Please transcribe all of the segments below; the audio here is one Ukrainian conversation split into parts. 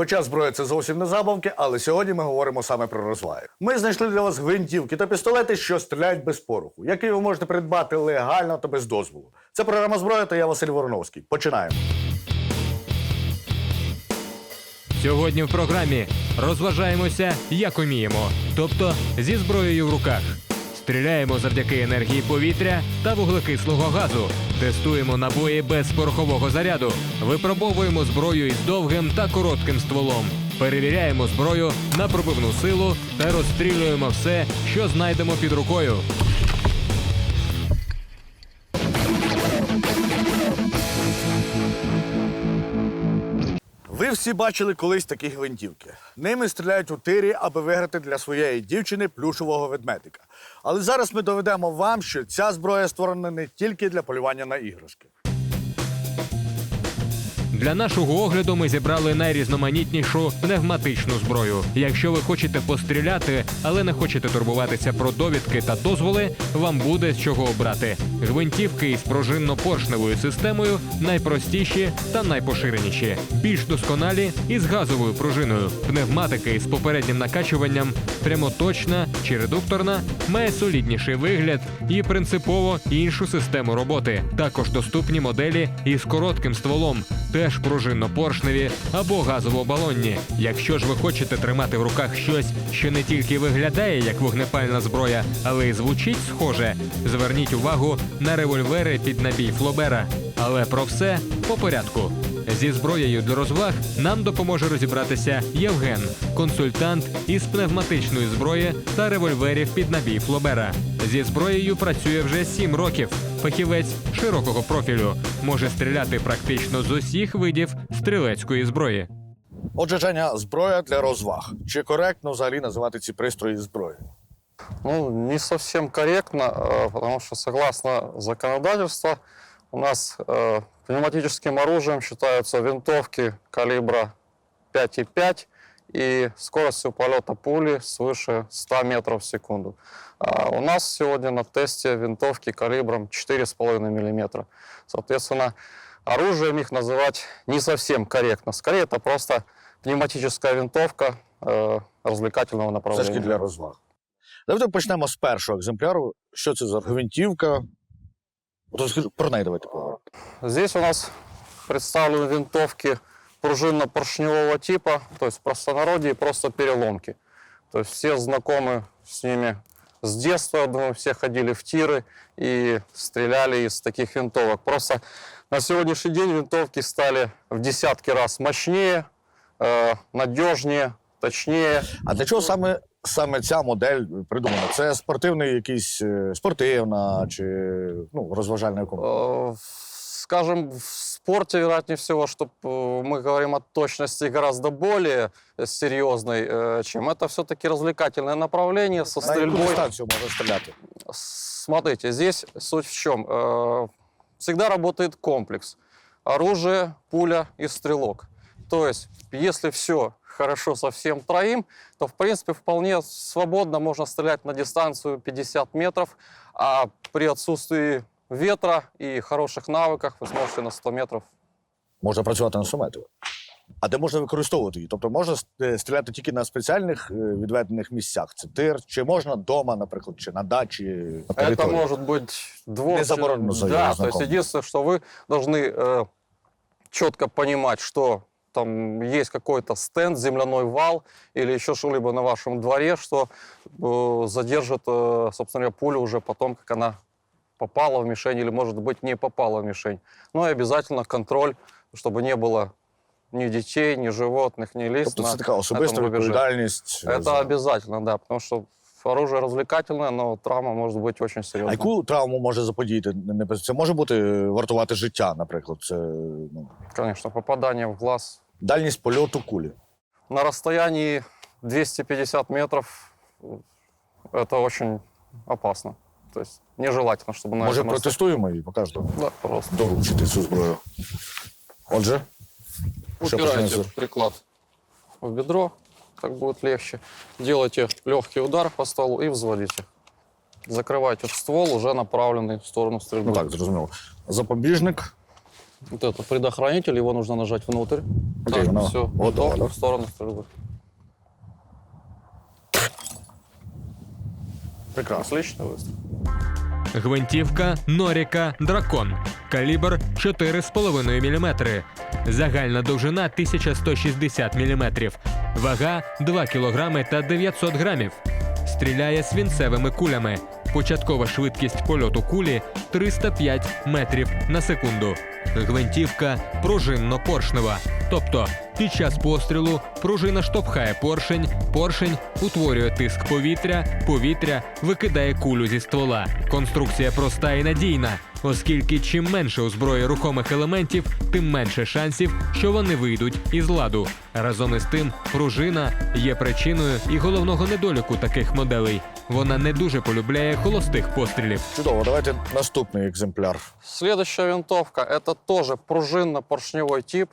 Хоча зброя це зовсім не забавки, але сьогодні ми говоримо саме про розваги. Ми знайшли для вас гвинтівки та пістолети, що стріляють без пороху, які ви можете придбати легально та без дозволу. Це програма зброя та я Василь Вороновський. Починаємо. Сьогодні в програмі розважаємося, як уміємо, тобто зі зброєю в руках. Стріляємо завдяки енергії повітря та вуглекислого газу. Тестуємо набої без порохового заряду. Випробовуємо зброю із довгим та коротким стволом. Перевіряємо зброю на пробивну силу та розстрілюємо все, що знайдемо під рукою. Всі бачили колись такі гвинтівки. Ними стріляють у тирі, аби виграти для своєї дівчини плюшового ведмедика. Але зараз ми доведемо вам, що ця зброя створена не тільки для полювання на іграшки. Для нашого огляду ми зібрали найрізноманітнішу пневматичну зброю. Якщо ви хочете постріляти, але не хочете турбуватися про довідки та дозволи, вам буде з чого обрати. Гвинтівки із пружинно-поршневою системою найпростіші та найпоширеніші, більш досконалі із газовою пружиною. Пневматики із попереднім накачуванням прямоточна чи редукторна має солідніший вигляд і принципово іншу систему роботи. Також доступні моделі із коротким стволом, теж пружинно-поршневі або газово-балонні. Якщо ж ви хочете тримати в руках щось, що не тільки виглядає як вогнепальна зброя, але й звучить схоже, зверніть увагу на револьвери під набій Флобера. Але про все по порядку. Зі зброєю для розваг нам допоможе розібратися Євген, консультант із пневматичної зброї та револьверів під набій Флобера. Зі зброєю працює вже сім років. Фахівець широкого профілю може стріляти практично з усіх видів стрілецької зброї. Отже, Женя, зброя для розваг. Чи коректно взагалі називати ці пристрої зброєю? Ну, не совсем корректно, э, потому что согласно законодательству у нас э, пневматическим оружием считаются винтовки калибра 5,5 и скоростью полета пули свыше 100 метров в секунду. А у нас сегодня на тесте винтовки калибром 4,5 мм. Соответственно, оружием их называть не совсем корректно. Скорее, это просто пневматическая винтовка э, развлекательного Все ж направления. таки для розваг. Давайте почнемо з першого екземпляру. Що це за гвинтівка? Розкажи про неї давайте поговоримо. Здесь у нас представлены винтовки пружинно-поршневого типа, то есть в простонародье просто переломки. То есть все знакомы с ними с детства, думаю, все ходили в тиры и стреляли из таких винтовок. Просто на сегодняшний день винтовки стали в десятки раз мощнее, э, надежнее, точнее. А для чого саме, саме ця модель придумана? Це спортивний якийсь е, спортивна чи ну, розважальна якому? Э, Скажем, в спорте, вероятнее всего, что мы говорим о точности гораздо более серьезной, э, чем это все-таки развлекательное направление со На яку стрельбой. дистанцію можна стріляти? Смотрите, здесь суть в чем? Э, Всегда работает комплекс. Оружие, пуля и стрелок. То есть, если все хорошо со всем троим, то, в принципе, вполне свободно можно стрелять на дистанцию 50 метров, а при отсутствии ветра и хороших навыках вы сможете на 100 метров. Можна працювати на 100 метрів. А де можна використовувати її? Тобто можна е, стріляти тільки на спеціальних е, відведених місцях. Це тир, чи можна вдома, наприклад, чи на дачі, на Это території? может быть двор. Не заборонено за Да, то есть знаком. единственное, что вы должны э, четко понимать, что там есть какой-то стенд, земляной вал или еще что-либо на вашем дворе, что э, задержит, э, собственно говоря, пулю уже потом, как она попала в мишень или, может быть, не попала в мишень. Ну и обязательно контроль, чтобы не было ни детей, ни животных, ни лист. Тобто на це така особиста этом рубеже. відповідальність. е, Это за- обязательно, да, потому что оружие развлекательное, но травма может быть очень А серьезной. яку травму може заподіяти? Не- Це може бути е, вартувати життя, наприклад. Це ну, Конечно, попадание в глаз. дальність польоту кулі. На расстоянии 250 метров э, это очень опасно. То есть нежелательно, чтобы на Може, этом расстоянии- протестуємо і покажете? Да, пожалуйста. Доручити цю зброю. Отже, що Упирайте почнеться? приклад в бедро, так будет легче. Делайте легкий удар по стволу и взводите. Закрывайте ствол, уже направленный в сторону стрельбы. Ну так, зрозуміло. Запобіжник. Вот это предохранитель, его нужно нажать внутрь. Окей, оно все, готово, да? в сторону стрельбы. Прекрасно. Отличный выстрел. Гвинтівка Норіка Дракон. Калібр 4,5 мм. Загальна довжина 1160 мм. Вага 2 кг та 900 грамів. Стріляє свінцевими кулями. Початкова швидкість польоту кулі 305 метрів на секунду. Гвинтівка пружинно-поршнева. Тобто під час пострілу пружина штовхає поршень, поршень утворює тиск повітря, повітря викидає кулю зі ствола. Конструкція проста і надійна, оскільки чим менше у зброї рухомих елементів, тим менше шансів, що вони вийдуть із ладу. Разом із тим, пружина є причиною і головного недоліку таких моделей. Вона не дуже полюбляє холостих пострілів. Чудово, давайте наступний екземпляр. Следующая винтовка – это тоже пружинно-поршневой тип,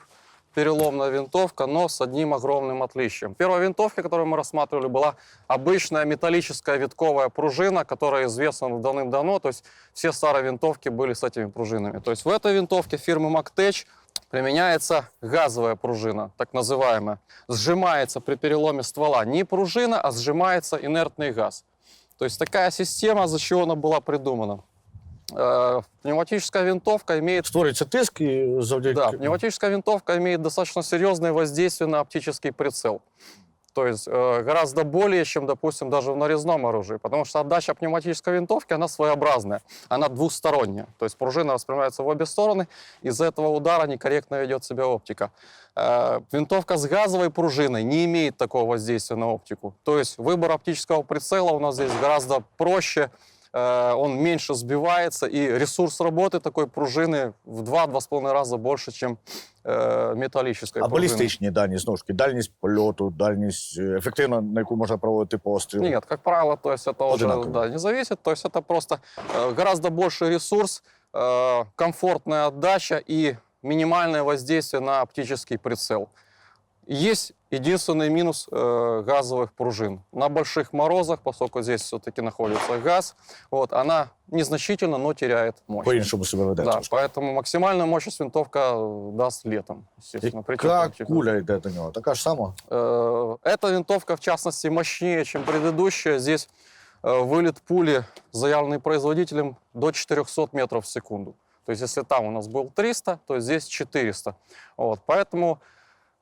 переломная винтовка, но с одним огромным отличием. Первая винтовка, которую мы рассматривали, была обычная металлическая витковая пружина, которая известна давным-давно, то есть все старые винтовки были с этими пружинами. То есть в этой винтовке фирмы Mactech применяется газовая пружина, так называемая. Сжимается при переломе ствола не пружина, а сжимается инертный газ. То есть такая система, за чего она была придумана. Э, Пневматическая винтовка имеет Створюється тиск і завдяки. да, пневматическая винтовка имеет достаточно серьезное воздействие на оптический прицел. То есть э, гораздо более, чем, допустим, даже в нарезном оружии. Потому что отдача пневматической винтовки, она своеобразная. Она двусторонняя. То есть пружина распрямляется в обе стороны. Из-за этого удара некорректно ведет себя оптика. Э, винтовка с газовой пружиной не имеет такого воздействия на оптику. То есть выбор оптического прицела у нас здесь гораздо проще. Э, он меньше сбивается, и ресурс работы такой пружины в 2-2,5 раза больше, чем э, металлической А пружины. балістичні дані, знову ж таки, дальність польоту, дальність е, ефективно, на яку можна проводити постріл. Нет, как правило, то есть это уже Одинаково. да, не зависит. То есть это просто э, гораздо больше ресурс, э, комфортная отдача и минимальное воздействие на оптический прицел. Есть единственный минус э, газовых пружин. На больших морозах, поскольку здесь все-таки находится газ, вот, она незначительно, но теряет. По-іншому себе веде. Да, трошки. поэтому максимальную мощность винтовка даст летом, естественно. при Яка теплом тепле. куля йде до нього? Така ж сама? Э, Эта винтовка, в частности, мощнее, чем предыдущая. Здесь э, вылет пули, заявленный производителем, до 400 метров в секунду. То есть, если там у нас был 300, то здесь 400. Вот, поэтому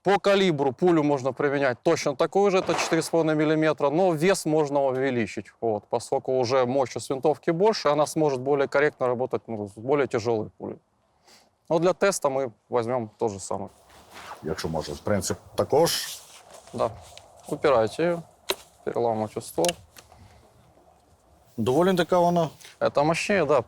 по калибру пулю можно применять точно такую же, это 4,5 мм, но вес можно увеличить, вот, поскольку уже мощность винтовки больше, она сможет более корректно работать ну, с более тяжелой пулей. Но для теста мы возьмем то же самое. Якщо можна. Принцип також. Да. Упираете ее, переламываете ствол. Доволі така вона. Это мощнее, да.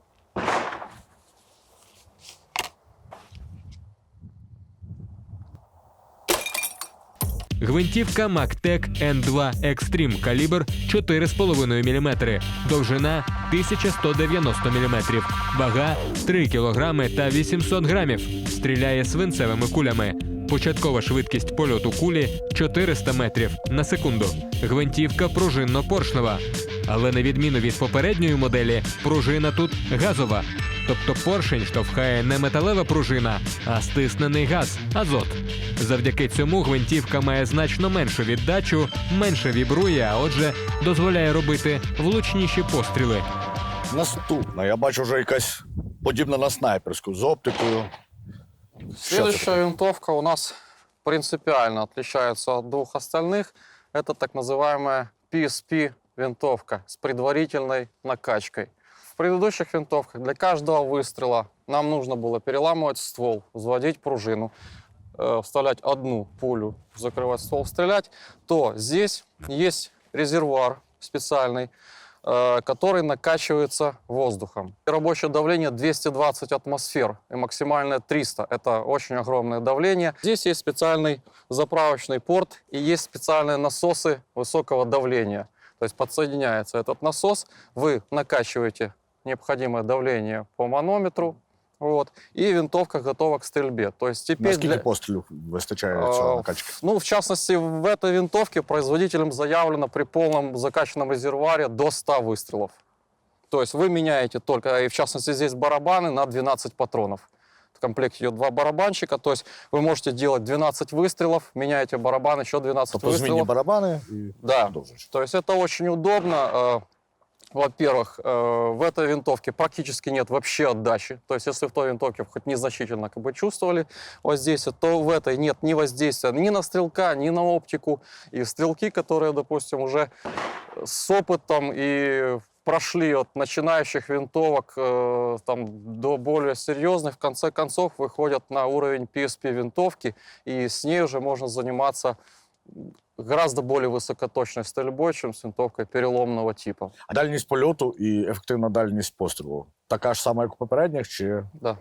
Гвинтівка Mactec N2 Extreme калібр 4,5 мм, довжина 1190 мм, вага 3 кг та 800 грамів. Стріляє свинцевими кулями. Початкова швидкість польоту кулі 400 метрів на секунду. Гвинтівка пружинно-поршнева. Але на відміну від попередньої моделі, пружина тут газова. Тобто поршень штовхає не металева пружина, а стиснений газ азот. Завдяки цьому гвинтівка має значно меншу віддачу, менше вібрує, а отже, дозволяє робити влучніші постріли. Наступна. Я бачу вже якась подібна на снайперську з оптикою. Що це Следующая винтовка у нас принципиально отличается от двух остальных. Это так называемая PSP винтовка с предварительной накачкой. В предыдущих винтовках для каждого выстрела нам нужно было переламывать ствол, взводить пружину, э, вставлять одну пулю, закрывать ствол, стрелять, то здесь есть резервуар специальный, э, который накачивается воздухом. Рабочее давление 220 атмосфер и максимальное 300. Это очень огромное давление. Здесь есть специальный заправочный порт и есть специальные насосы высокого давления. То есть подсоединяется этот насос, вы накачиваете необходимое давление по манометру, вот, и винтовка готова к стрельбе. То есть теперь Наскільки для- пострілів вистачає а, цього накачки? Ну, в частности, в этой винтовке производителем заявлено при полном закачанном резервуаре до 100 выстрелов. То есть вы меняете только, и в частности здесь барабаны на 12 патронов. В комплекте идет два барабанчика, то есть вы можете делать 12 выстрелов, меняете барабан, еще 12 Тобто змінні выстрелов. барабани і Да, продовжуєш. то есть это очень удобно. Э, Во-первых, э, в этой винтовке практически нет вообще отдачи. То есть если в той винтовке хоть незначительно как бы чувствовали воздействие, то в этой нет ни воздействия ни на стрелка, ни на оптику. И стрелки, которые, допустим, уже с опытом и прошли от начинающих винтовок э, там, до более серьезных, в конце концов выходят на уровень PSP винтовки, и с ней уже можно заниматься гораздо более высокоточной стрельбой, чем с винтовкой переломного типа. А дальність польоту і ефективна дальність пострілу така ж сама, як у попередніх, чи Да.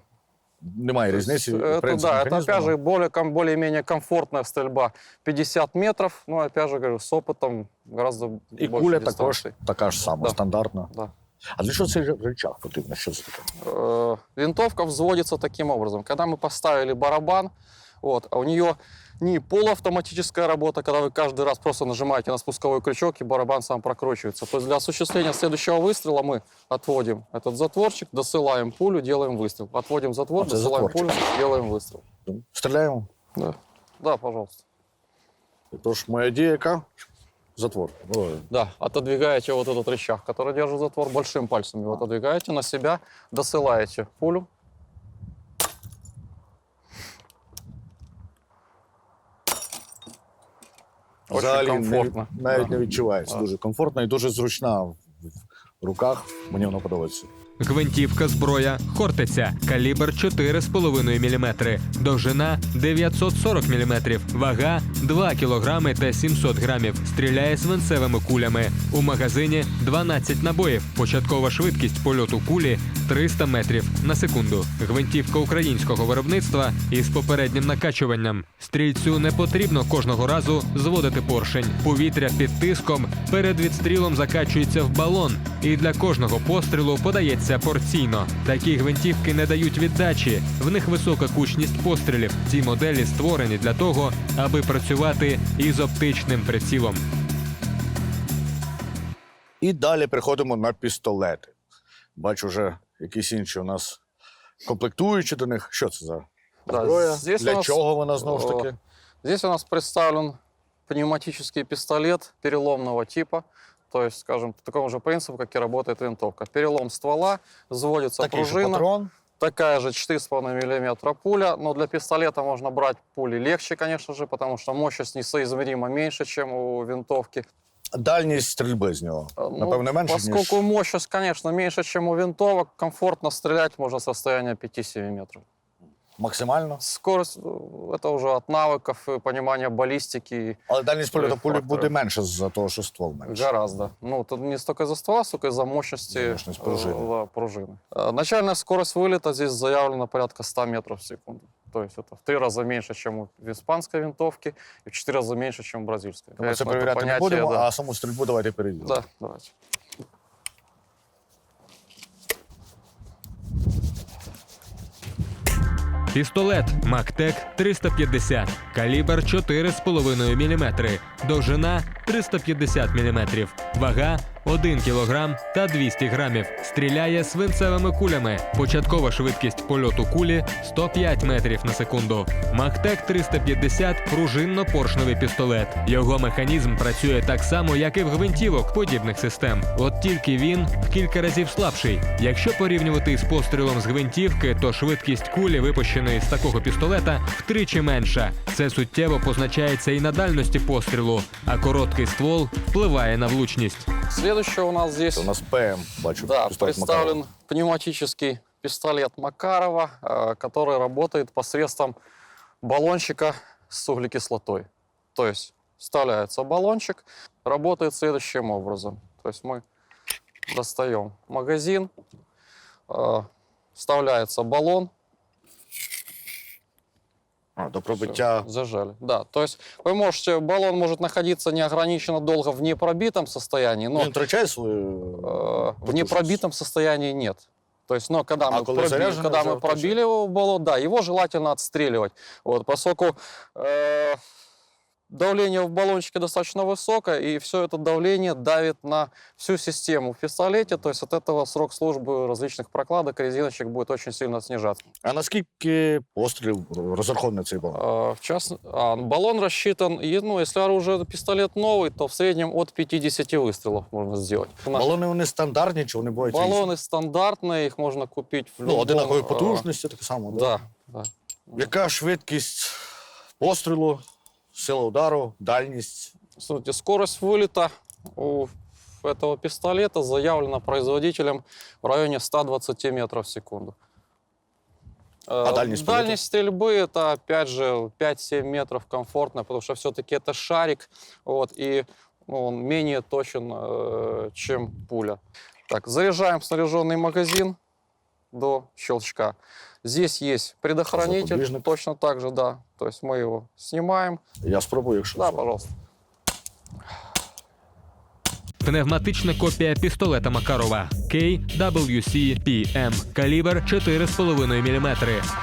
немає То есть різниці? Это, принцип да, это механізму? опять же более, ком- более-менее комфортная стрельба. 50 метров, но опять же говорю, с опытом гораздо І больше куля дистанции. також така ж сама, Да. стандартна. Да. А для чого цей рычаг потрібно? Що це таке? Э, винтовка взводится таким образом. Когда мы поставили барабан, вот, а у нее не полуавтоматическая работа, когда вы каждый раз просто нажимаете на спусковой крючок, и барабан сам прокручивается. То есть для осуществления следующего выстрела мы отводим этот затворчик, досылаем пулю, делаем выстрел. Отводим затвор, А, это досылаем затворчик. пулю, делаем выстрел. Стріляємо. Да. Да, пожалуйста. Тож моя дія яка? Затвор. Ой. Да, отодвигаете вот этот рычаг, который держит затвор, большим пальцем его отодвигаете на себя, досылаете пулю. Взагалі комфортно. Не, навіть Да. не відчувається. Дуже комфортно і дуже зручна в в руках. Мені воно подобається. Гвинтівка зброя Хортиця, калібр 4,5 мм, довжина 940 мм, вага 2 кг та 700 грамів. Стріляє свинцевими кулями. У магазині 12 набоїв. Початкова швидкість польоту кулі 300 метрів на секунду. Гвинтівка українського виробництва із попереднім накачуванням. Стрільцю не потрібно кожного разу зводити поршень. Повітря під тиском перед відстрілом закачується в балон, і для кожного пострілу подається порційно. Такі гвинтівки не дають віддачі. В них висока кучність пострілів. Ці моделі створені для того, аби працювати із оптичним прицілом. І далі переходимо на пістолети. Бачу, вже якісь інші у нас комплектуючі до них. Що це за Да, зброя? здесь Для у нас, чого вона знову ж таки? э, Здесь у нас представлен пневматический пистолет переломного типа. То есть, скажем, по такому же принципу, как и работает винтовка. Перелом ствола, взводится Такий же пружина. патрон. Такая же 4,5 мм пуля, но для пистолета можно брать пули легче, конечно же, потому что мощность несоизмеримо меньше, чем у винтовки. Дальність стрільби з нього. Э, ну, Напевно, менше, Поскольку ніж... мощность, конечно, меньше, чем у винтовок, комфортно стрелять можно с расстояния 5-7 метров. максимально. Скорость э, это уже от навыков и понимания баллистики Але дальність польоту Своїх пулі факторів. буде менше з-за того, що ствол менше. гораздо. Ну, тут не столько из-за ствола, сколько из-за мощности За мощность пружины. э, да, пружины. Э, Начальная скорость вылета здесь заявлена порядка 100 метров в секунду. То есть это в три раза меньше, чем у испанской винтовки, и в четыре раза меньше, чем у бразильской. Ми це Конечно, это перевіряти не понятие, будемо, да. а саму стрільбу давайте перевіримо. Да, давайте. Пістолет Мактек 350, калібр 4,5 мм, довжина 350 мм, вага 1 кг та 200 грамів. Стріляє свинцевими кулями. Початкова швидкість польоту кулі 105 метрів на секунду. Мактек 350 пружинно-поршневий пістолет. Його механізм працює так само, як і в гвинтівок подібних систем. От тільки він в кілька разів слабший. Якщо порівнювати із пострілом з гвинтівки, то швидкість кулі, випущеної з такого пістолета, втричі менша. Це суттєво позначається і на дальності пострілу, а короткий ствол впливає на влучність. Следующее у нас здесь Це у нас ПМ, бачу. Да, пістолет Макарова. представлен пневматический пистолет Макарова, э, который работает посредством баллончика с углекислотой. То есть вставляется баллончик, работает следующим образом. То есть мы достаем магазин, э, вставляется баллон, А, до всё, пробиття. зажали. Да, то есть вы можете, баллон может находиться неограниченно долго в непробитом состоянии, но Він втрачає свою. Э, в потужность. непробитом состоянии нет. То есть, но когда А мы, коли проби- заряженный когда уже мы втачает? пробили его в баллон, да, его желательно отстреливать. Вот, поскольку э, давление в баллончике достаточно высокое, и все это давление давит на всю систему в пистолете, то есть от этого срок службы различных прокладок, резиночек будет очень сильно снижаться. А наскільки пострілів розрахований цей балон? А, В част... а, баллон рассчитан, и, ну, если оружие пистолет новый, то в среднем от 50 выстрелов можно сделать. На- Балони вони стандартні чи вони бувають різні? Баллоны стандартные, их можно купить в Ну, любом, одинакової а, потужності, так само. Да? Да, да. Яка швидкість пострілу, сила удару, дальність? Смотрите, скорость вылета у этого пистолета заявлена производителем в районе 120 метров в секунду. Э, дальность? Дальность стрельбы это, опять же, 5-7 метров комфортно, потому что все-таки это шарик, вот, и ну, он менее точен, э, чем пуля. Так, заряжаем снаряженный магазин до щелчка. Здесь есть предохранитель, точно так же, да. То есть мы его снимаем. Я спробую, якщо Да, пожалуйста. Пневматична копія пістолета Макарова KWC PM. Калібр 4,5 мм.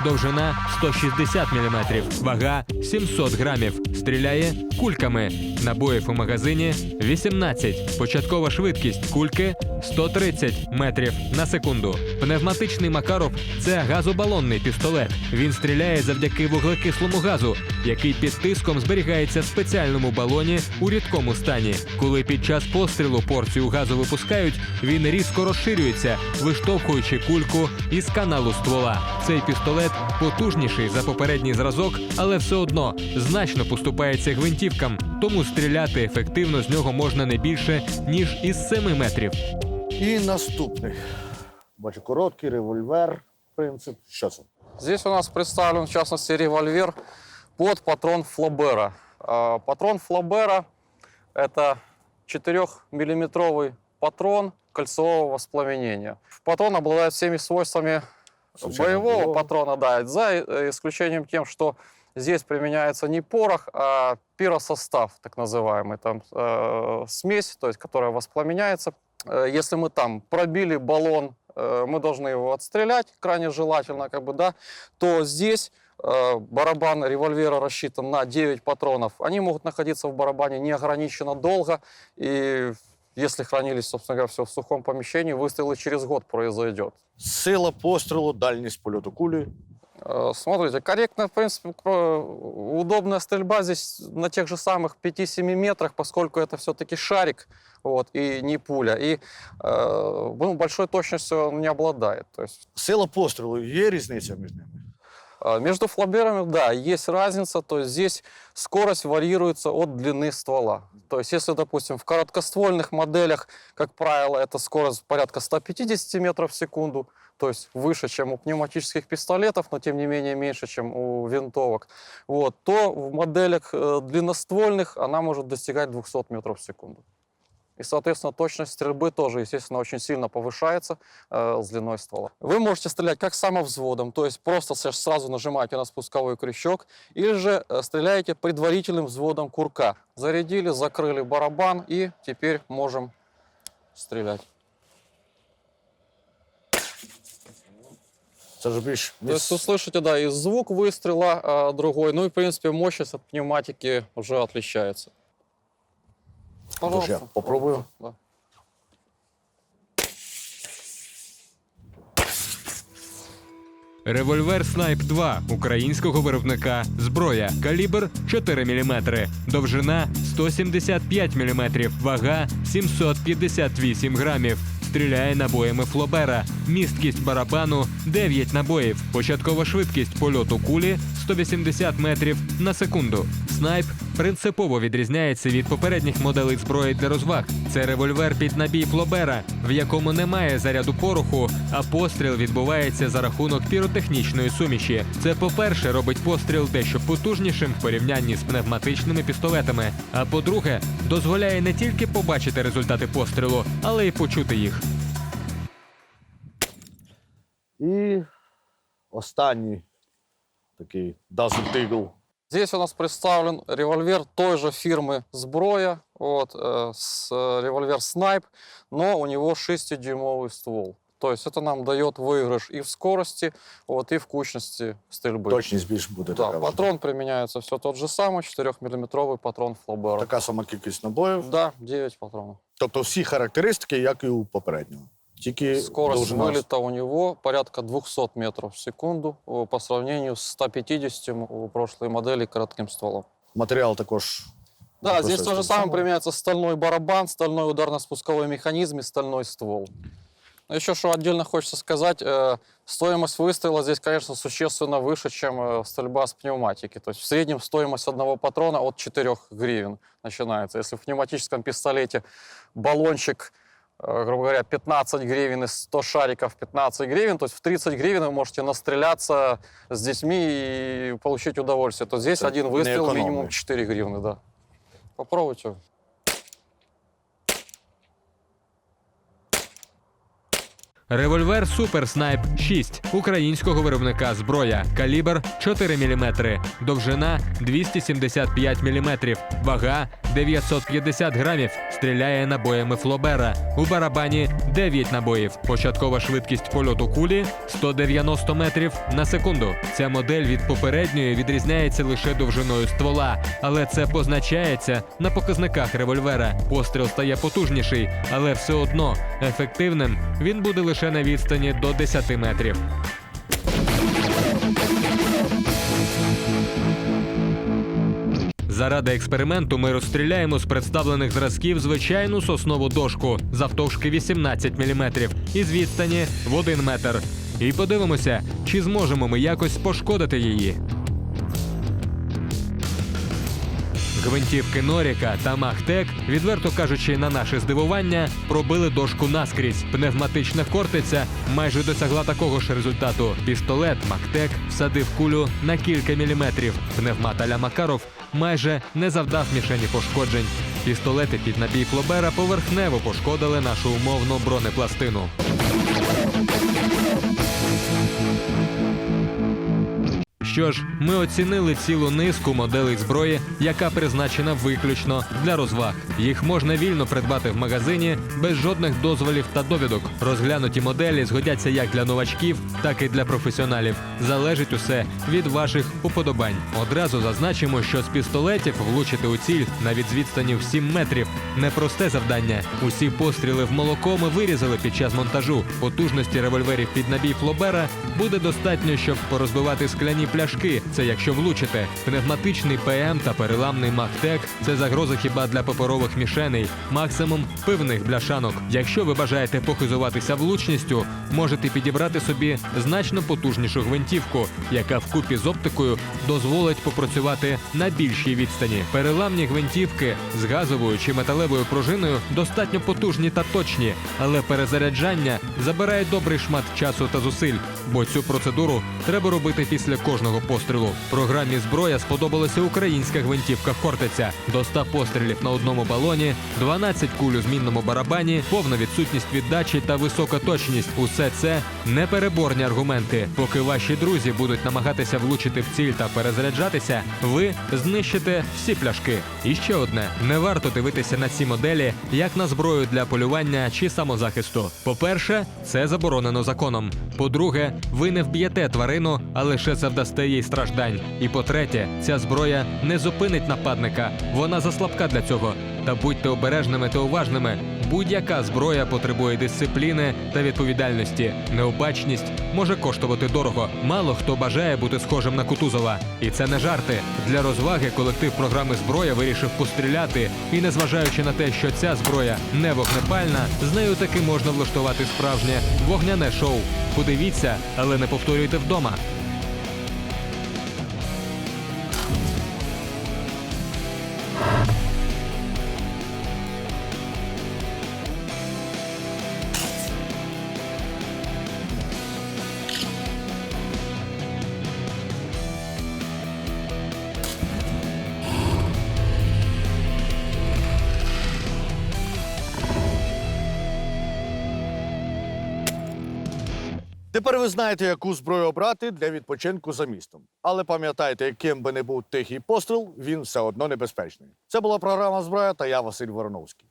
Довжина 160 мм. Вага 700 грамів. Стріляє кульками. Набоїв у магазині 18. Початкова швидкість кульки 130 метрів на секунду. Пневматичний Макаров це газобалонний пістолет. Він стріляє завдяки вуглекислому газу, який під тиском зберігається в спеціальному балоні у рідкому стані. Коли під час пострілу порцію газу випускають, він різко розширюється, виштовхуючи кульку із каналу ствола. Цей пістолет потужніший за попередній зразок, але все одно значно поступається гвинтівкам, тому стріляти ефективно з нього можна не більше ніж із 7 метрів. І наступний. Бачу, короткий револьвер, принцип. Що це? Здесь у нас представлен, в частности, револьвер под патрон Флобера. Патрон Флобера – это 4-миллиметровый патрон кольцевого воспламенения. Патрон обладает всеми свойствами Случайно боевого боевого. патрона, да, за э, исключением тем, что здесь применяется не порох, а пиросостав, так называемый, там э, смесь, то есть, которая воспламеняется. Э, Если мы там пробили баллон, э, мы должны его отстрелять, крайне желательно, как бы, да, то здесь барабан револьвера рассчитан на 9 патронов. Они могут находиться в барабане неограниченно долго, и если хранились, собственно говоря, все в сухом помещении, выстрел и через год произойдет. Сила пострілу, дальність польоту кулі. Э, Смотрите, корректно, в принципе, к- удобная стрельба здесь на тех же самых 5-7 метрах, поскольку это все-таки шарик, вот, и не пуля. И э, ну, большой точностью он не обладает. То есть Сила пострілу є різниця між ними. Э, между флаберами, да, есть разница, то есть здесь скорость варьируется от длины ствола. То есть если, допустим, в короткоствольных моделях, как правило, это скорость порядка 150 метров в секунду, то есть выше, чем у пневматических пистолетов, но тем не менее меньше, чем у винтовок, вот, то в моделях э, длинноствольных она может достигать 200 метров в секунду. И, соответственно, точность стрельбы тоже, естественно, очень сильно повышается э, с длиной ствола. Вы можете стрелять как самовзводом, то есть просто сразу нажимаете на спусковой крючок, или же э, стреляете предварительным взводом курка. Зарядили, закрыли барабан и теперь можем стрелять. Це ж більш То есть услышите, да, и звук выстрела а, другой, ну и, в принципе, мощность от пневматики уже отличается. Тож я попробую. Да. Револьвер Снайп 2 українського виробника зброя. Калібр 4 мм. Довжина 175 мм. Вага 758 грамів. Стріляє набоями флобера. Місткість барабану 9 набоїв. Початкова швидкість польоту кулі 180 метрів на секунду. Снайп принципово відрізняється від попередніх моделей зброї для розваг. Це револьвер під набій флобера, в якому немає заряду пороху, а постріл відбувається за рахунок піротехнічної суміші. Це, по-перше, робить постріл дещо потужнішим в порівнянні з пневматичними пістолетами. А по-друге, дозволяє не тільки побачити результати пострілу, але й почути їх. І останній такий Dazzle Eagle. Здесь у нас представлен револьвер той же фирмы «Сброя», вот, э, с, э, револьвер «Снайп», но у него 6-дюймовый ствол. То есть это нам дает выигрыш и в скорости, вот, и в кучности стрельбы. Точність більш буде Да, така. вже. патрон применяется все тот же самый, 4-миллиметровый патрон Флобера. Така сама кількість набоїв. Да, 9 патронов. Тобто всі характеристики, як і у попереднього. Тільки Скорость довжина. вылета у него порядка 200 метров в секунду э, по сравнению с 150 у прошлой модели коротким стволом. Матеріал також. Да, здесь то же використовується самое саме. применяется стальной барабан, стальной ударно-спусковой механизм и стальной ствол. Еще что отдельно хочется сказать, э, стоимость выстрела здесь, конечно, существенно выше, чем э, стрельба с пневматики. То есть в среднем стоимость одного патрона от 4 гривен начинается. Если в пневматическом пистолете баллончик, э, грубо говоря, 15 гривен из 100 шариков 15 гривен, то есть в 30 гривен вы можете настреляться с детьми и получить удовольствие, то здесь Это один не выстрел экономно. минимум 4 гривны, да. Попробуйте. Револьвер Супер Снайп 6 українського виробника зброя. Калібр 4 мм, довжина 275 мм, вага 950 грамів. Стріляє набоями Флобера. У барабані 9 набоїв. Початкова швидкість польоту кулі 190 метрів на секунду. Ця модель від попередньої відрізняється лише довжиною ствола, але це позначається на показниках револьвера. Постріл стає потужніший, але все одно ефективним він буде лише на відстані до 10 метрів. Заради експерименту ми розстріляємо з представлених зразків звичайну соснову дошку завтовшки 18 мм з відстані в 1 метр. І подивимося, чи зможемо ми якось пошкодити її. Гвинтівки Норіка та Махтек, відверто кажучи, на наше здивування, пробили дошку наскрізь. Пневматична кортиця майже досягла такого ж результату. Пістолет Махтек всадив кулю на кілька міліметрів. Пневмат аля Макаров майже не завдав мішені пошкоджень. Пістолети під набій Флобера поверхнево пошкодили нашу умовну бронепластину. Що ж, ми оцінили цілу низку моделей зброї, яка призначена виключно для розваг. Їх можна вільно придбати в магазині без жодних дозволів та довідок. Розглянуті моделі згодяться як для новачків, так і для професіоналів. Залежить усе від ваших уподобань. Одразу зазначимо, що з пістолетів влучити у ціль навіть з відстані в 7 метрів непросте завдання. Усі постріли в молоко ми вирізали під час монтажу. Потужності револьверів під набій Флобера буде достатньо, щоб порозбивати скляні пляшки. Це якщо влучите. Пневматичний ПМ та переламний Махтек це загроза хіба для паперових мішеней, максимум пивних бляшанок. Якщо ви бажаєте похизуватися влучністю, можете підібрати собі значно потужнішу гвинтівку, яка вкупі з оптикою дозволить попрацювати на більшій відстані. Переламні гвинтівки з газовою чи металевою пружиною достатньо потужні та точні, але перезаряджання забирає добрий шмат часу та зусиль, бо цю процедуру треба робити після кожного пострілу. Програмі зброя сподобалася українська гвинтівка Хортиця. До 100 пострілів на одному балоні, 12 куль у змінному барабані, повна відсутність віддачі та висока точність. Усе це непереборні аргументи. Поки ваші друзі будуть намагатися влучити в ціль та перезаряджатися, ви знищите всі пляшки. І ще одне: не варто дивитися на ці моделі як на зброю для полювання чи самозахисту. По-перше, це заборонено законом. По-друге, ви не вб'єте тварину, а лише завдасте їй страждань. І по-третє, ця зброя не зупинить нападника. Вона заслабка для цього. Та будьте обережними та уважними. Будь-яка зброя потребує дисципліни та відповідальності. Необачність може коштувати дорого. Мало хто бажає бути схожим на Кутузова. І це не жарти. Для розваги колектив програми зброя вирішив постріляти. І незважаючи на те, що ця зброя не вогнепальна, з нею таки можна влаштувати справжнє вогняне шоу. Подивіться, але не повторюйте вдома. Тепер ви знаєте, яку зброю обрати для відпочинку за містом. Але пам'ятайте, яким би не був тихий постріл, він все одно небезпечний. Це була програма зброя та я Василь Вороновський.